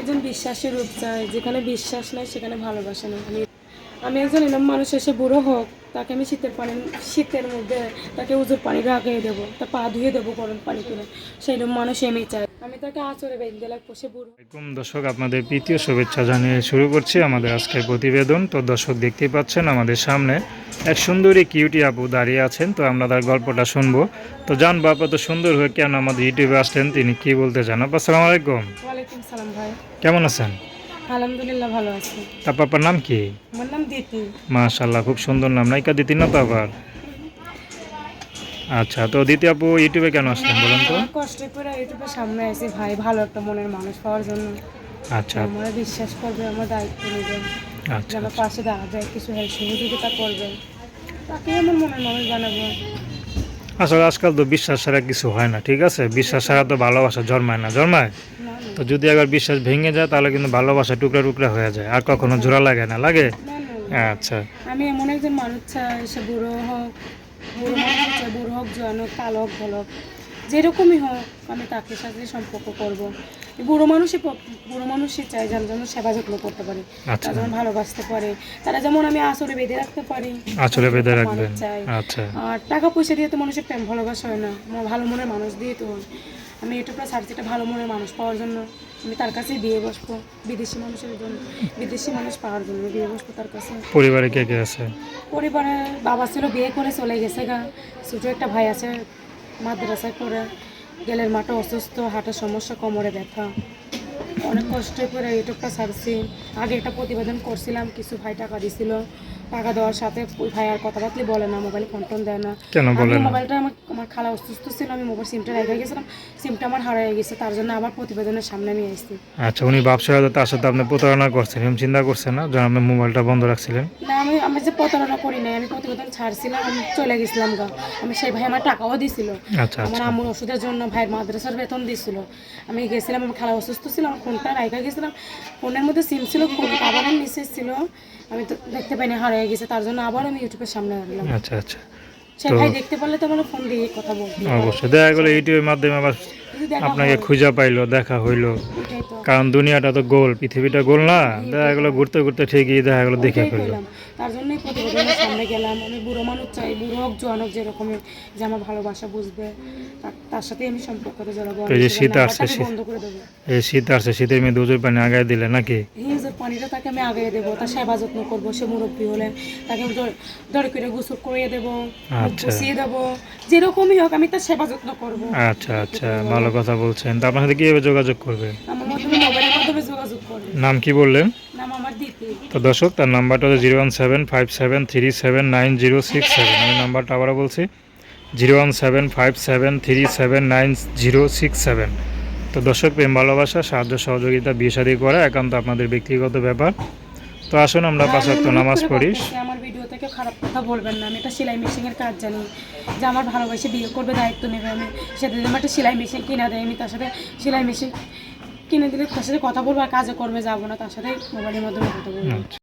একজন বিশ্বাসের রূপ চাই যেখানে বিশ্বাস নাই, সেখানে ভালোবাসা নেই। আমি আমি একজন এরম মানুষ এসে বুড়ো হোক, তাকে আমি শীতের পানি শীতের মধ্যে তাকে উজুর পানি রাখিয়ে দেবো তা পা ধুয়ে দেবো গরম পানি করে সেই রকম মানুষ আমি চাই। আমি তাকে আচরে বেঁধে লাগবো সে বুড়ো। আসসালামাইকুম দর্শক আপনাদের শুভেচ্ছা জানিয়ে শুরু করছি আমাদের আজকের প্রতিবেদন। তো দর্শক দেখতেই পাচ্ছেন আমাদের সামনে এক সুন্দরী কিউটি আপু দাঁড়িয়ে আছেন। তো আমরা তার গল্পটা শুনব। তো জানব তো সুন্দর হয়ে কেন আমাদের ইউটিউবে আসলেন তিনি কি বলতে চান? আপা আসসালামু আলাইকুম। ওয়ালাইকুম সালাম ভাই। কেমন আছেন? আলহামদুলিল্লাহ ভালো আছি। আপনার নাম কি? আমার নাম দিতি। মাশাল্লাহ খুব সুন্দর নাম। নায়িকা দিতি না তো আবার? আচ্ছা তো দিতি আপু ইউটিউবে কেন আসলেন বলুন তো? কষ্ট করে ইউটিউবের সামনে এসে ভাই ভালো একটা মনের মানুষ পাওয়ার জন্য। আচ্ছা। আমার বিশ্বাস করবে আমার দায়িত্ব নেবে। আচ্ছা আমার পাশে দাঁড়াবে কিছু হেল্প সহযোগিতা করবে। তাকে আমার মনের মানুষ বানাবো। আসলে আজকাল তো বিশ্বাস ছাড়া কিছু হয় না ঠিক আছে? বিশ্বাস ছাড়া তো ভালোবাসা জন্মায় না জন্মায়? তো যদি একবার বিশ্বাস ভেঙে যায় তাহলে কিন্তু ভালোবাসা টুকরা টুকরা হয়ে যায় আর কখনো জোড়া লাগে না লাগে। আচ্ছা। আমি এমন একজন মানুষ চাই সে বুড়ো হোক মানুষ চাই বুড়ো হোক জোয়ান হোক কাল হোক ভালো হোক। যেরকমই হোক আমি তাকে সাথে সম্পর্ক করব। বুড়ো মানুষই বুড়ো মানুষই চাই যার জন্য সেবা যত্ন করতে পারি আচ্ছা। তারা যেমন ভালোবাসতে পারে তারা যেমন আমি আসরে বেঁধে রাখতে পারি আঁচলে বেঁধে চাই আচ্ছা। আর টাকা পয়সা দিয়ে তো মানুষের প্রেম ভালোবাসা হয় না আমার ভালো মনের মানুষ দিয়ে তো হয়। আমি ইউটিউবটা ছাড়ছি একটা ভালো মনের মানুষ পাওয়ার জন্য আমি তার কাছেই বিয়ে বসবো বিদেশি মানুষের জন্য বিদেশি মানুষ পাওয়ার জন্য বিয়ে বসবো তার কাছে। পরিবারে কে কে আছে? পরিবারে বাবা ছিল বিয়ে করে চলে গেছে গা ছোটো একটা ভাই আছে মাদ্রাসায় পড়ে, গেলের মাঠে অসুস্থ, হাটের সমস্যা, কমরে ব্যথা। অনেক কষ্ট করে ইউটিউবটা ছাড়ছি। আগে একটা প্রতিবেদন করছিলাম, কিছু ভাই টাকা দিছিল। টাকা দেওয়ার সাথে ওই ভাই আর কথাবার্তা বলে না মোবাইল ফোন টোন দেয় না। কেন বলে না? মোবাইলটা আমার আমার খালা অসুস্থ ছিল আমি মোবাইল সিমটা রেখে গেছিলাম সিমটা আমার হারিয়ে গেছে তার জন্য আবার প্রতিবেদনের সামনে আমি এসেছি আচ্ছা উনি ব্যবসা তার সাথে আপনি প্রতারণা করছেন এরকম চিন্তা করছেন না যখন আপনি মোবাইলটা বন্ধ রাখছিলেন? না আমি আমি যে প্রতারণা করি নাই আমি প্রতিবেদন ছাড়ছিলাম আমি চলে গেছিলাম গা। আমি সেই ভাই আমার টাকাও দিছিল। আচ্ছা আমার আচ্ছা আম্মুর ওষুধের জন্য ভাইয়ের মাদ্রাসার বেতন দিছিল। আমি গেছিলাম আমার খালা অসুস্থ ছিল আমার ফোনটা রাইখা গেছিলাম। ফোনের মধ্যে সিম ছিল ফোন আবার নিচে ছিল। আমি তো দেখতে পাইনি হারিয়ে গেছে তার জন্য আবার আমি ইউটিউবের সামনে আসলাম আচ্ছা আচ্ছা। দেখতে পারলে তো আমার ফোন দিয়ে কথা বলব। অবশ্যই। দেখা গেলো ইউটিউবের মাধ্যমে আবার আপনাকে খুঁজে পাইলো দেখা হইল। কারণ দুনিয়াটা তো গোল পৃথিবীটা গোল না। দেখা গেলো ঘুরতে ঘুরতে ঠিকই দেখা গেলো দেখে ফেলল। তার জন্যই প্রতিবেদনের সামনে গেলাম। আমি বুড়ো মানুষ চাই বুড়ো হোক জোয়ান হোক যেরকমের যে আমার ভালোবাসা বুঝবে। তার- সাথে আমি সম্পর্কতে জড়াবো এই যে শীত আসছে, এই শীত আসছে শীতের মেয়ে দুজোর পানি আগায় দিলে নাকি? পানিটা তাকে আমি আগে দেবো তার সেবা যত্ন করব সে মুরব্বী হলে। তাকে দড়ি করে গোসল করিয়ে দেবো মুখ আচ্ছা। দেবো। যেরকমই হোক আমি তার সেবা যত্ন করব। আচ্ছা আচ্ছা ভালো কথা বলছেন। তো আপনার সাথে কীভাবে যোগাযোগ করবে আমার নাম কি বললেন? তো দর্শক তার নাম্বারটা হচ্ছে zero one seven five seven three seven nine zero six seven. আমি নাম্বারটা আবারও বলছি zero one seven five seven three seven nine zero six seven. তো দর্শক প্রেম ভালোবাসা সাহায্য সহযোগিতা বিয়ে শাদী করা একান্ত আপনাদের ব্যক্তিগত ব্যাপার। তো আসুন আমরা পাঁচ ওয়াক্ত নামাজ পড়ি। আমার ভিডিও থেকে খারাপ কথা বলবেন না। আমি সেলাই মেশিনের কাজ জানি যে আমার ভালোবাসে বিয়ে করবে দায়িত্ব নেবে। আমি সেটা যদি আমার একটা সেলাই মেশিন কিনা দেয় আমি তার সাথে সেলাই মেশিন কিনে দিলে তার সাথে কথা বলব আর কাজে করবে যাব না, তার সাথে মোবাইলের মাধ্যমে কথা বলব। আচ্ছা।